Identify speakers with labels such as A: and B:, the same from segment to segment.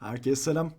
A: Herkese selam.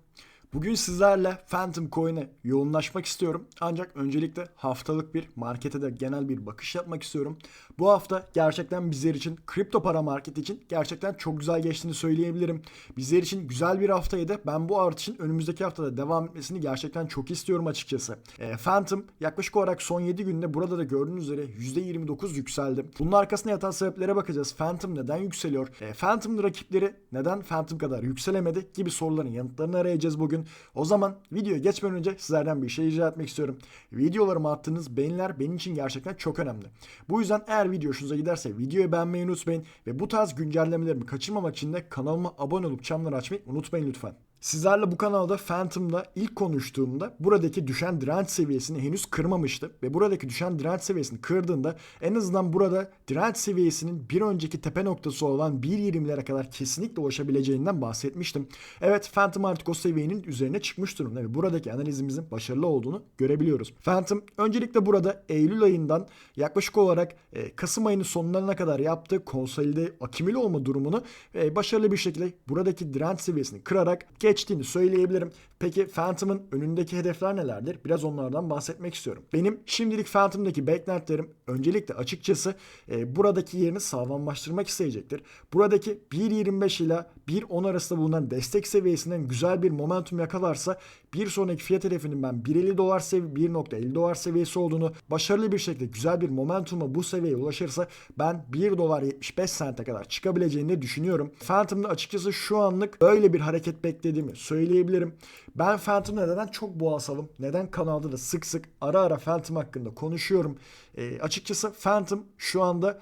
A: Bugün sizlerle Phantom Coin'e yoğunlaşmak istiyorum. Ancak öncelikle haftalık bir markete de genel bir bakış yapmak istiyorum. Bu hafta gerçekten bizler için kripto para marketi için gerçekten çok güzel geçtiğini söyleyebilirim. Bizler için güzel bir haftaydı. Ben bu artışın önümüzdeki haftada devam etmesini gerçekten çok istiyorum açıkçası. E, Phantom yaklaşık olarak son 7 günde burada da gördüğünüz üzere %29 yükseldi. Bunun arkasında yatan sebeplere bakacağız. Phantom neden yükseliyor? E, Phantom'ın rakipleri neden Phantom kadar yükselemedi gibi soruların yanıtlarını arayacağız bugün. O zaman videoya geçmeden önce sizlerden bir şey rica etmek istiyorum. Videolarıma attığınız beğeniler benim için gerçekten çok önemli. Bu yüzden eğer video hoşunuza giderse videoyu beğenmeyi unutmayın ve bu tarz güncellemelerimi kaçırmamak için de kanalıma abone olup çanları açmayı unutmayın lütfen. Sizlerle bu kanalda Phantom'da ilk konuştuğumda buradaki düşen direnç seviyesini henüz kırmamıştı. Ve buradaki düşen direnç seviyesini kırdığında en azından burada direnç seviyesinin bir önceki tepe noktası olan 1.20'lere kadar kesinlikle ulaşabileceğinden bahsetmiştim. Evet Phantom artık o seviyenin üzerine çıkmış durumda ve buradaki analizimizin başarılı olduğunu görebiliyoruz. Phantom öncelikle burada Eylül ayından yaklaşık olarak e, Kasım ayının sonlarına kadar yaptığı konsolide akümüle olma durumunu e, başarılı bir şekilde buradaki direnç seviyesini kırarak geçtiğini söyleyebilirim. Peki Phantom'ın önündeki hedefler nelerdir? Biraz onlardan bahsetmek istiyorum. Benim şimdilik Phantom'daki beklentilerim öncelikle açıkçası e, buradaki yerini sağlamlaştırmak isteyecektir. Buradaki 1.25 ile 1.10 arasında bulunan destek seviyesinden güzel bir momentum yakalarsa bir sonraki fiyat hedefinin ben 1.50 dolar sevi 1.50 dolar seviyesi olduğunu başarılı bir şekilde güzel bir momentumla bu seviyeye ulaşırsa ben 1 dolar 75 sente kadar çıkabileceğini düşünüyorum. Phantom'da açıkçası şu anlık böyle bir hareket beklediğimi söyleyebilirim. Ben Phantom neden çok boğasalım? Neden kanalda da sık sık ara ara Phantom hakkında konuşuyorum? E, açıkçası Phantom şu anda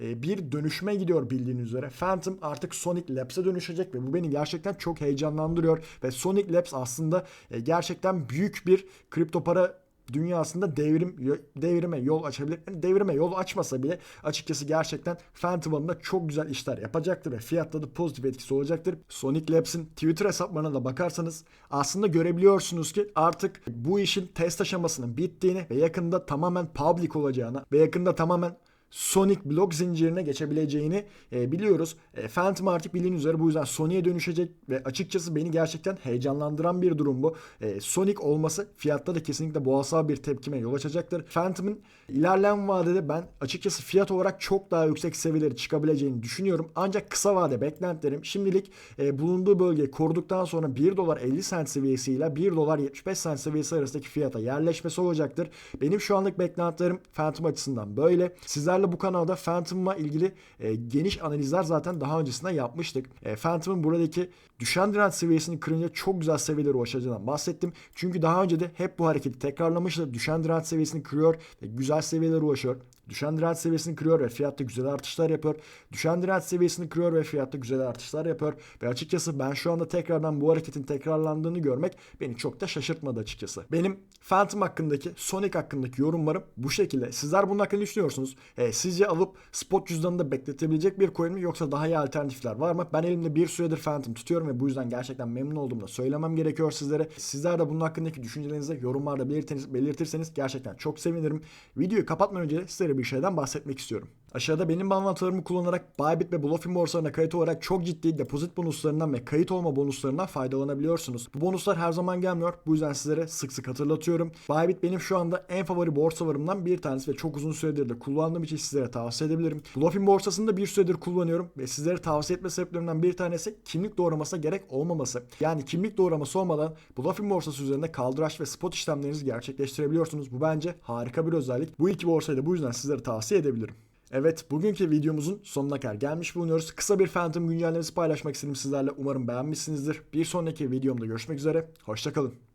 A: bir dönüşme gidiyor bildiğiniz üzere. Phantom artık Sonic Labs'e dönüşecek ve bu beni gerçekten çok heyecanlandırıyor. Ve Sonic Labs aslında e, gerçekten büyük bir kripto para dünyasında devrim devrime yol açabilir. Yani devrime yol açmasa bile açıkçası gerçekten Phantom alanında çok güzel işler yapacaktır ve fiyatta da pozitif etkisi olacaktır. Sonic Labs'in Twitter hesaplarına da bakarsanız aslında görebiliyorsunuz ki artık bu işin test aşamasının bittiğini ve yakında tamamen public olacağını ve yakında tamamen Sonic blok zincirine geçebileceğini e, biliyoruz. E, Phantom artık bildiğiniz üzere bu yüzden Sonic'e dönüşecek ve açıkçası beni gerçekten heyecanlandıran bir durum bu. E, Sonic olması fiyatta da kesinlikle boğasal bir tepkime yol açacaktır. Phantom'ın ilerleyen vadede ben açıkçası fiyat olarak çok daha yüksek seviyeleri çıkabileceğini düşünüyorum. Ancak kısa vade beklentilerim şimdilik e, bulunduğu bölgeyi koruduktan sonra 1 dolar 50 sent seviyesiyle 1 dolar 75 sent seviyesi arasındaki fiyata yerleşmesi olacaktır. Benim şu anlık beklentilerim Phantom açısından böyle. Sizler sizlerle bu kanalda Phantom'la ilgili e, geniş analizler zaten daha öncesinde yapmıştık. E, Phantom'ın buradaki düşen direnç seviyesini kırınca çok güzel seviyelere ulaşacağından bahsettim. Çünkü daha önce de hep bu hareketi tekrarlamıştı. Düşen direnç seviyesini kırıyor ve güzel seviyelere ulaşıyor. Düşen direnç seviyesini kırıyor ve fiyatta güzel artışlar yapıyor. Düşen direnç seviyesini kırıyor ve fiyatta güzel artışlar yapıyor. Ve açıkçası ben şu anda tekrardan bu hareketin tekrarlandığını görmek beni çok da şaşırtmadı açıkçası. Benim Phantom hakkındaki, Sonic hakkındaki yorumlarım bu şekilde. Sizler bunun hakkında düşünüyorsunuz. E, sizce alıp spot cüzdanında bekletebilecek bir coin mi yoksa daha iyi alternatifler var mı? Ben elimde bir süredir Phantom tutuyorum ve bu yüzden gerçekten memnun olduğumda söylemem gerekiyor sizlere. Sizler de bunun hakkındaki düşüncelerinizi yorumlarda belirtirseniz gerçekten çok sevinirim. Videoyu kapatmadan önce sizlere bir şeyden bahsetmek istiyorum. Aşağıda benim bağlantılarımı kullanarak Bybit ve Bluffin borsalarına kayıt olarak çok ciddi depozit bonuslarından ve kayıt olma bonuslarından faydalanabiliyorsunuz. Bu bonuslar her zaman gelmiyor. Bu yüzden sizlere sık sık hatırlatıyorum. Bybit benim şu anda en favori borsalarımdan bir tanesi ve çok uzun süredir de kullandığım için sizlere tavsiye edebilirim. Bluffin borsasını da bir süredir kullanıyorum ve sizlere tavsiye etme sebeplerimden bir tanesi kimlik doğramasına gerek olmaması. Yani kimlik doğraması olmadan Bluffin borsası üzerinde kaldıraç ve spot işlemlerinizi gerçekleştirebiliyorsunuz. Bu bence harika bir özellik. Bu iki borsayı da bu yüzden sizlere tavsiye edebilirim. Evet bugünkü videomuzun sonuna kadar gelmiş bulunuyoruz. Kısa bir Phantom güncellemesi paylaşmak istedim sizlerle. Umarım beğenmişsinizdir. Bir sonraki videomda görüşmek üzere. Hoşçakalın.